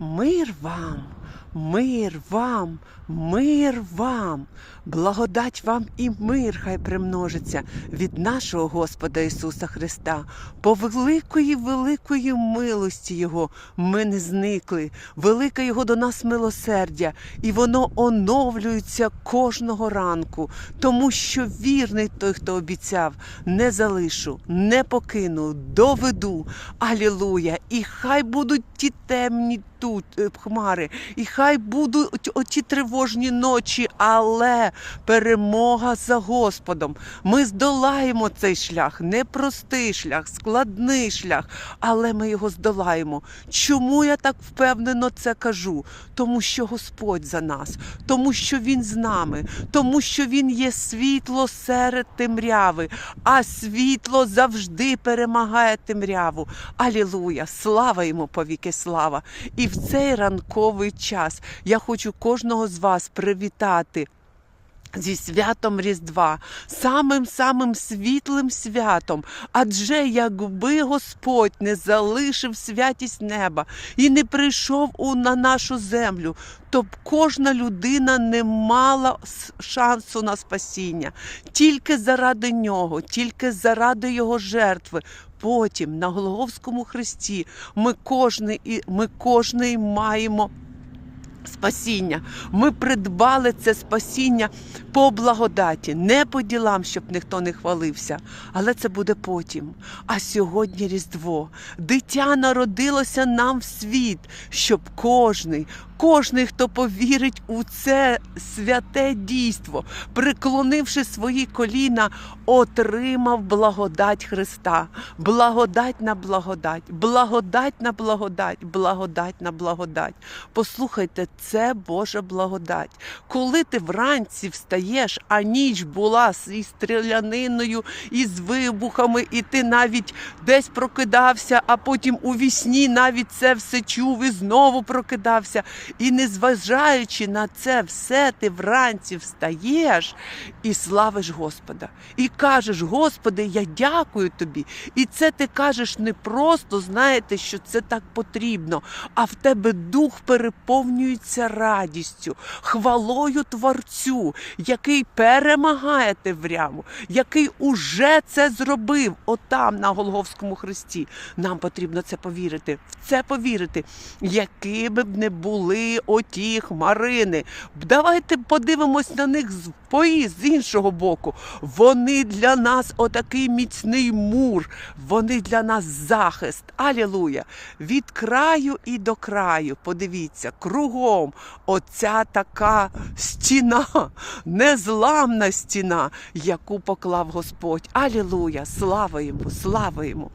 Мир вам, мир вам, мир вам, благодать вам і мир хай примножиться від нашого Господа Ісуса Христа. По великої, великої милості Його ми не зникли, велике Його до нас милосердя, і воно оновлюється кожного ранку, тому що вірний той, хто обіцяв, не залишу, не покину, доведу. Алілуя! І хай будуть ті темні тут е, хмари, і хай будуть оті тривожні ночі, але перемога за Господом. Ми здолаємо цей шлях, непростий шлях, складний шлях, але ми його здолаємо. Чому я так впевнено це кажу? Тому що Господь за нас, тому що Він з нами, тому що Він є світло серед темряви, а світло завжди перемагає темряву. Алілуя! Слава йому повіки слава! І в цей ранковий час я хочу кожного з вас привітати. Зі святом Різдва, самим самим світлим святом. Адже якби Господь не залишив святість неба і не прийшов у, на нашу землю, то б кожна людина не мала шансу на спасіння. Тільки заради нього, тільки заради його жертви. Потім на Голговському хресті ми кожний, ми кожний маємо спасіння. Ми придбали це спасіння по благодаті, не по ділам, щоб ніхто не хвалився, але це буде потім. А сьогодні Різдво. Дитя народилося нам в світ, щоб кожний, кожний, хто повірить у це святе дійство, приклонивши свої коліна, отримав благодать Христа. Благодать на благодать, благодать на благодать, благодать на благодать. Послухайте, це Божа благодать. Коли ти вранці встаєш, а ніч була з із стріляниною, і з вибухами, і ти навіть десь прокидався, а потім у вісні навіть це все чув і знову прокидався. І незважаючи на це все, ти вранці встаєш і славиш Господа. І кажеш, Господи, я дякую тобі. І це ти кажеш не просто, знаєте, що це так потрібно, а в тебе дух переповнюється радістю, хвалою Творцю, який перемагає темряву, який уже це зробив отам на Голговському хресті. Нам потрібно це повірити, в це повірити, якими б не були оті хмарини. Давайте подивимось на них з з іншого боку. Вони для нас отакий міцний мур, вони для нас захист. Алілуя! Від краю і до краю. Подивіться, кругом оця така стіна, незламна стіна, яку поклав Господь. Алілуя! Слава йому, слава йому!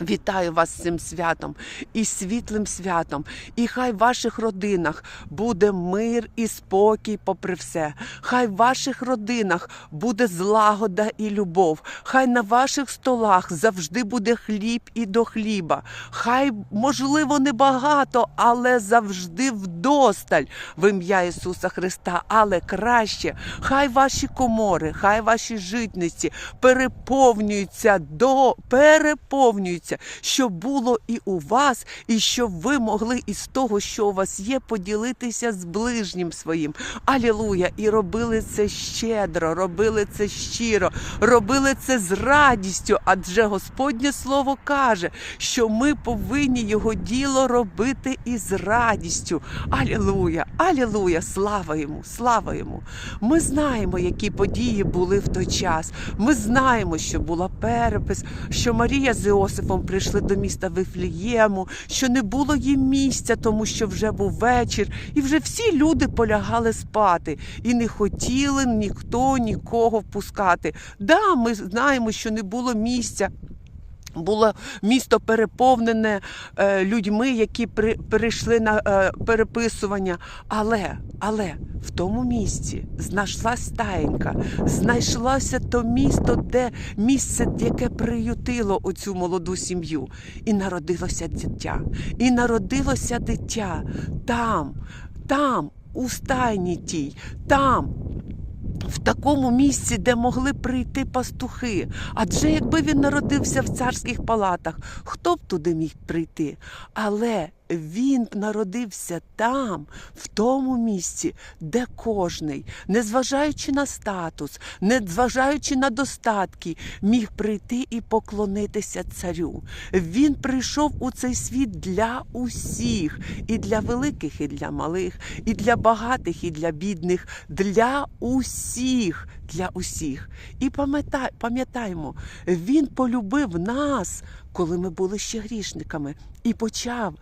Вітаю вас з цим святом і світлим святом. І хай в ваших родинах буде мир і спокій попри все. Хай в ваших родинах буде злагода і любов. Хай на ваших столах завжди буде хліб і до хліба. Хай, можливо, небагато, але завжди вдосталь в ім'я Ісуса Христа. Але краще, хай ваші комори, хай ваші житниці переповнюються до переповнюються, щоб було і у вас, і щоб ви могли із того, що у вас є, поділитися з ближнім своїм. Алілуя! І робили це щедро, робили це щиро, робили це з радістю, адже Господнє Слово каже, що ми повинні його діло робити із радістю. Алілуя! Алілуя! Слава йому! Слава йому! Ми знаємо, які події були в той час. Ми знаємо, що була перепис, що Марія з Іосифом прийшли до міста Вифлієму, що не було їм місця, тому що вже був вечір, і вже всі люди полягали спати і не хотіли ніхто нікого впускати. Да, ми знаємо, що не було місця. Було місто переповнене е, людьми, які при, перейшли на е, переписування. Але, але в тому місці знайшлась таїнка, знайшлося то місто, де місце, яке приютило оцю молоду сім'ю. І народилося дитя. І народилося дитя там, там, у стайні тій, там. В такому місці, де могли прийти пастухи. Адже якби він народився в царських палатах, хто б туди міг прийти? Але він народився там, в тому місці, де кожний, незважаючи на статус, незважаючи на достатки, міг прийти і поклонитися царю. Він прийшов у цей світ для усіх, і для великих, і для малих, і для багатих, і для бідних, для усіх, для усіх. І пам'ятай, пам'ятаймо, він полюбив нас, коли ми були ще грішниками, і почав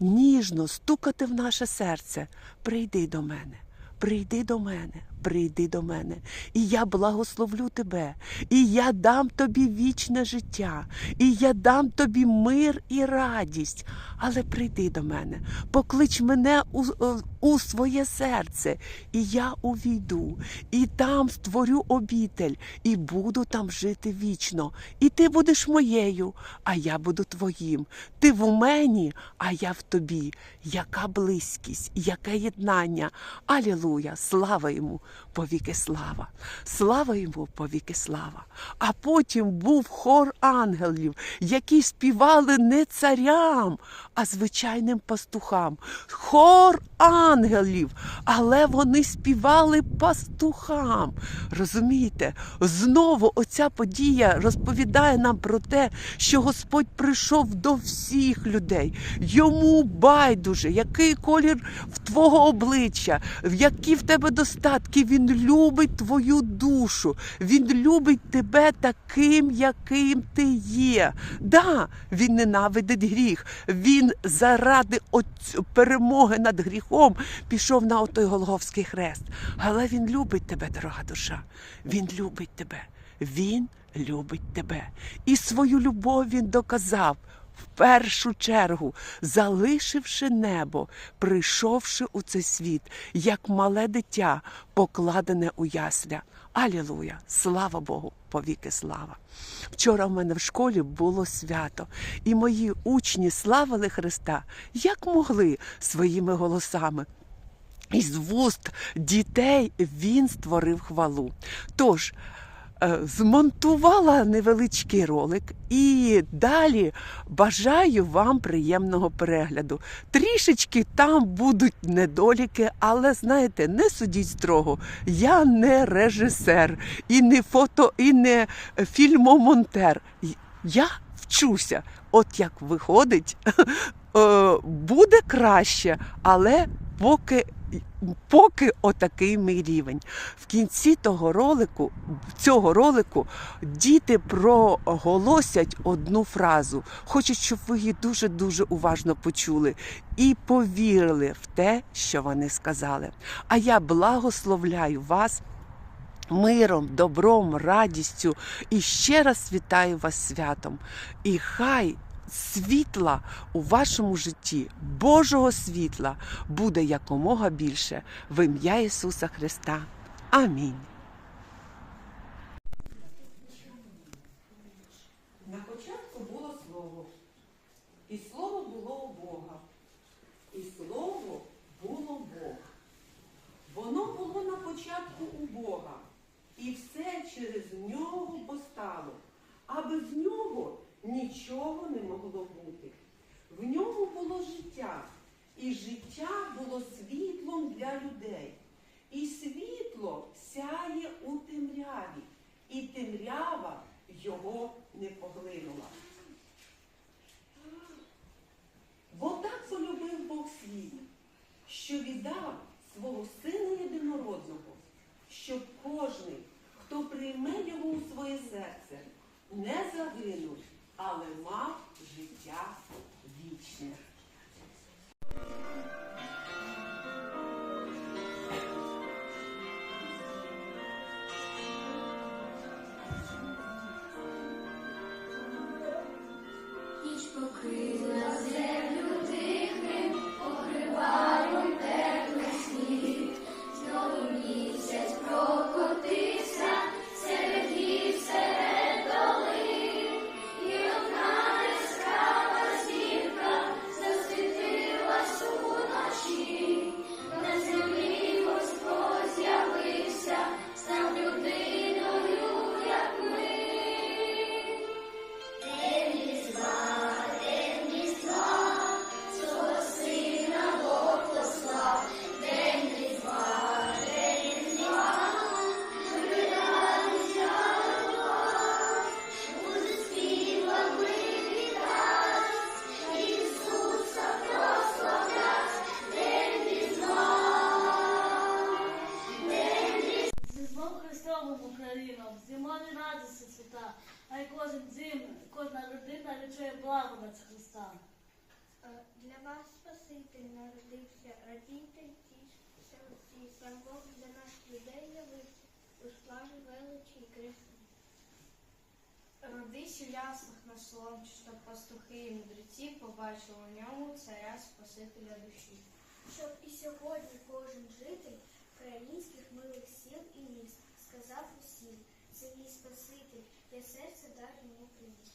ніжно стукати в наше серце. Прийди до мене. Прийди до мене, прийди до мене, і я благословлю тебе, і я дам тобі вічне життя, і я дам тобі мир і радість. Але прийди до мене, поклич мене у, у, у своє серце, і я увійду, і там створю обітель, і буду там жити вічно. І ти будеш моєю, а я буду твоїм. Ти в мені, а я в тобі. Яка близькість, яке єднання. Алілуя! Слава йому, повіки слава! Слава йому, повіки слава! А потім був хор ангелів, які співали не царям, а звичайним пастухам. Хор ангелів, але вони співали пастухам. Розумієте? Знову оця подія розповідає нам про те, що Господь прийшов до всіх людей. Йому байдуже, який колір в твого обличчя, в які в тебе достатки. Він любить твою душу. Він любить тебе таким, яким ти є. Да, він ненавидить гріх. Він заради перемоги над гріхом пішов на отой Голговський хрест. Але він любить тебе, дорога душа. Він любить тебе. Він любить тебе. І свою любов він доказав. В першу чергу, залишивши небо, прийшовши у цей світ, як мале дитя, покладене у ясля. Алілуя! Слава Богу! Повіки слава! Вчора в мене в школі було свято, і мої учні славили Христа, як могли своїми голосами. Із вуст дітей він створив хвалу. Тож змонтувала невеличкий ролик і далі бажаю вам приємного перегляду. Трішечки там будуть недоліки, але знаєте, не судіть строго. Я не режисер і не фото, і не фільмомонтер. Я вчуся. От як виходить, е, буде краще, але поки. Поки отакий мій рівень. В кінці того ролику, цього ролику діти проголосять одну фразу. Хочуть, щоб ви її дуже-дуже уважно почули і повірили в те, що вони сказали. А я благословляю вас миром, добром, радістю і ще раз вітаю вас святом. І хай світла у вашому житті, Божого світла, буде якомога більше в ім'я Ісуса Христа. Амінь. На початку було слово, і слово було у Бога, і слово було Бог. Воно було на початку у Бога, і все через нього постало, а без нього нічого не могло бути. В ньому було життя, і життя було світлом для людей. І світло сяє у темряві, і темрява його не поглинула. Бо так полюбив Бог світ, що віддав свого Сина єдинородного, щоб кожний, хто прийме його у своє серце, не загинув, але мав життя вічне. Ніч покрила слон, щоб пастухи і мудреці побачили у ньому царя Спасителя душі. Щоб і сьогодні кожен житель українських милих сіл і міст сказав усім, це мій Спаситель, я серце дар йому приніс.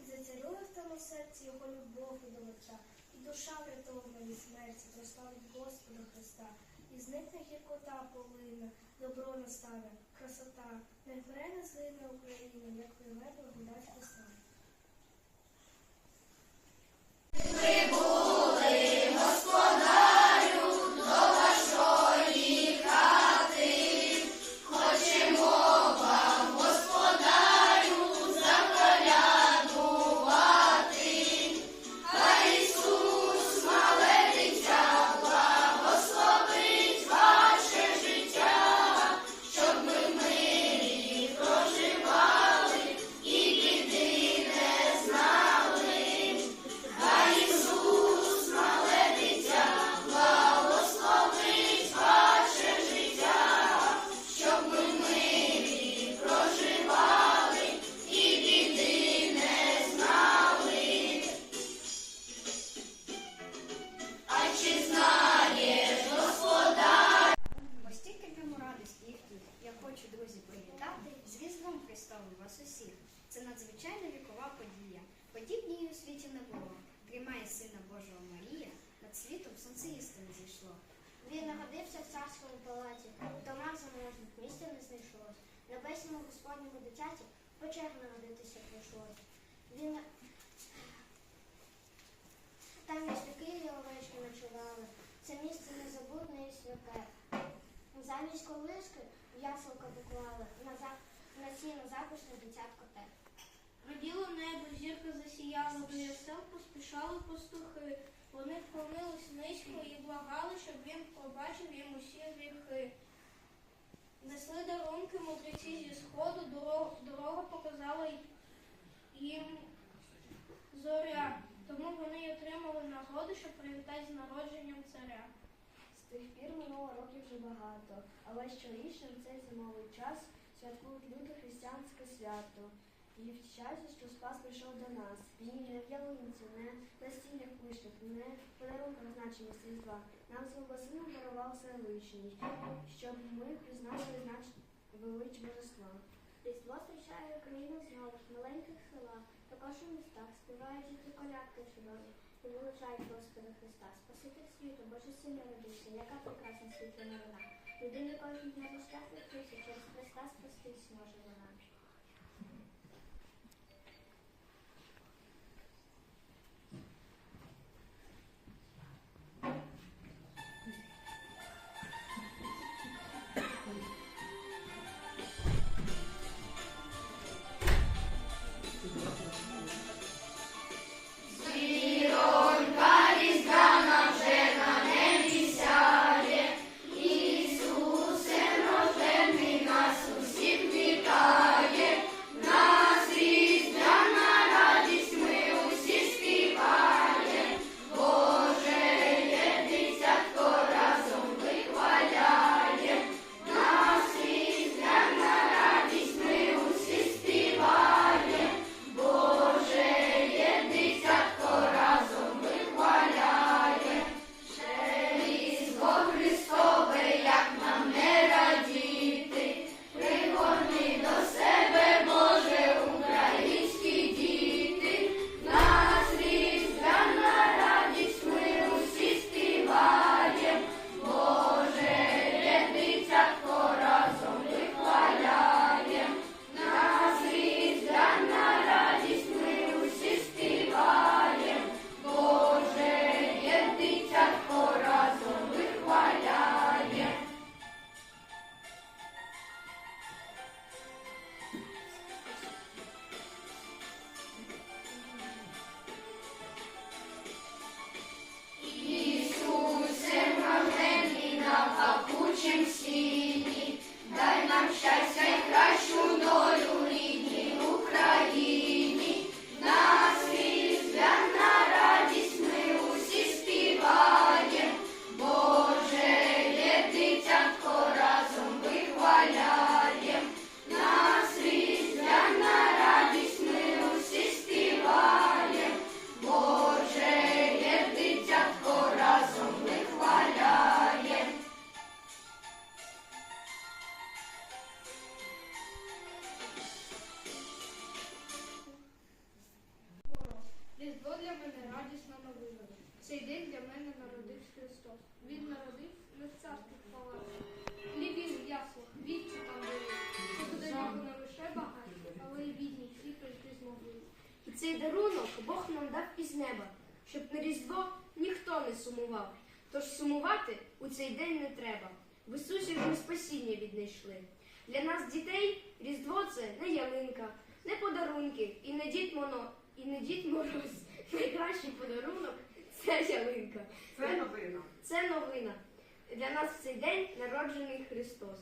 І зацарює в тому серці його любов і до лиця, і душа врятована від смерті, прославить Господа Христа, і зникне гіркота полина, добро настане, красота, не вмре не злине Україна, як прийме благодать Христа. Rendezvous. Це надзвичайна вікова подія. Подібні її у світі не було. Тримає Сина Божого Марія, над світом сонце істини зійшло. Він народився в царському палаці, дома заможних місця не знайшлось. Небесному Господньому дитяті печер народитися прийшлось. Він там ясники і овечки ночували. Це місце незабутне і святе. Замість колиски ясалка поклали, на, за... на сіно записне дитятко те. Раділо небо, зірка засіяла, до ясел поспішали пастухи. Вони вклонились низько і благали, щоб він пробачив їм усі гріхи. Несли дарунки мудреці зі сходу, дорогу, дорога показала їм зоря. Тому вони й отримали нагоду, щоб привітати з народженням царя. З тих пір минуло років вже багато, але щорічно в цей зимовий час святкують люди християнське свято і втішаються, що Спас прийшов до нас. Ні, не в ялинці, не на стінах пишних, не в подарунках значення Різдва. Нам свого сина дарував Всевишній, щоб ми признали знач велич Божества. Різдво зустрічає Україну знову з маленьких села, також у містах співають діти колядки чудові і величають Господа Христа. Спаситель світу, Боже син народився, яка прекрасна світла новина. Людини кожен дня розтягнутися, через Христа спастись може вона. Неба, щоб на Різдво ніхто не сумував. Тож сумувати у цей день не треба. В Ісусі ми спасіння віднайшли. Для нас, дітей, Різдво це не ялинка, не подарунки і не Дід Моно, і не Дід Мороз. Найкращий подарунок це ялинка. Це новина. Це новина. Для нас в цей день народжений Христос.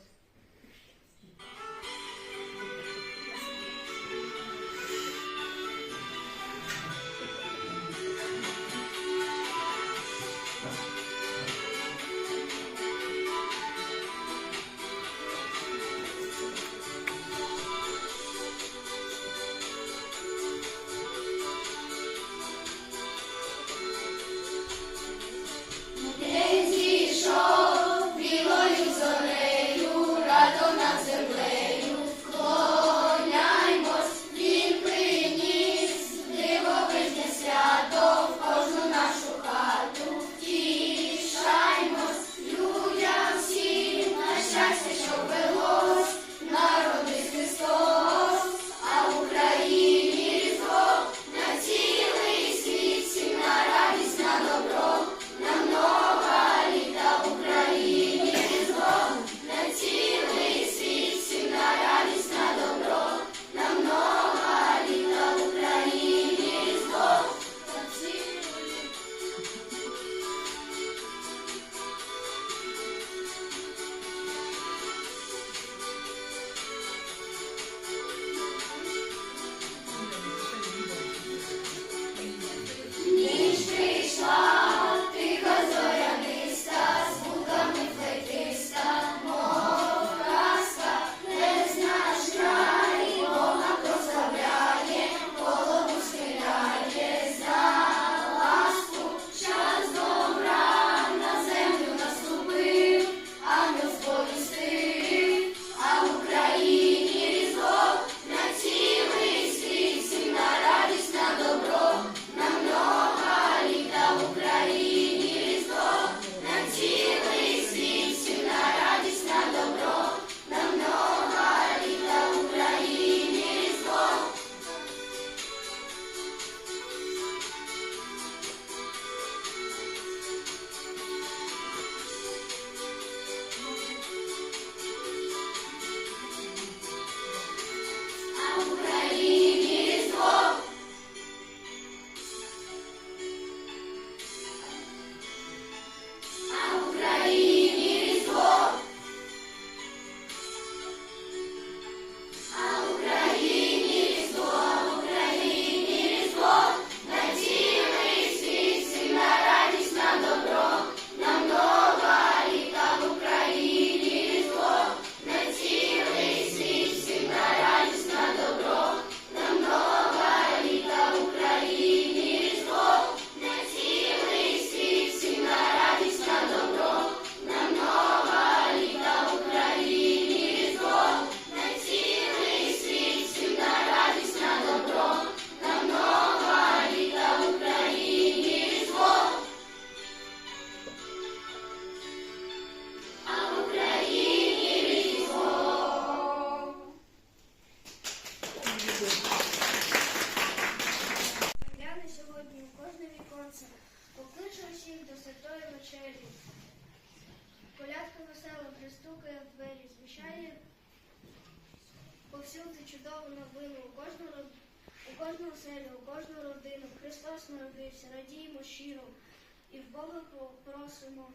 Просимо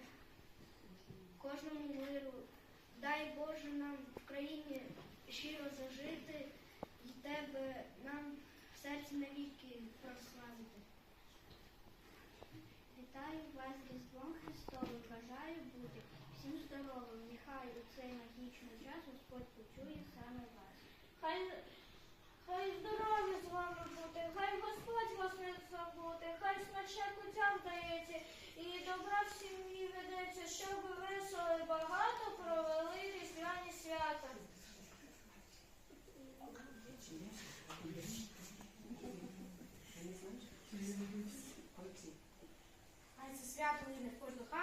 кожному миру. Дай Боже нам в країні щиро зажити і тебе нам в серці навіки прославити. Вітаю вас Різдвом Христовим, бажаю бути всім здоровим. Нехай у цей магічний час Господь почує саме вас. Хай, хай здоров'я з вами буде, хай Господь вас не забуде, хай смачне кутям дається і добра в сім'ї ведеться, щоб весело і багато провели різдвяні свята. А це свято лине в кожну хату,